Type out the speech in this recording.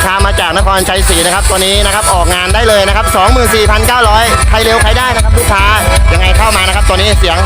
กค้ามาจากนครชัยศรีนะครับ ตัวนี้นะครับออกงานได้เลยนะครับ 24,900 ใครเร็วใครได้นะครับ ลูกค้ายังไงเข้ามานะครับ ตัวนี้เสียง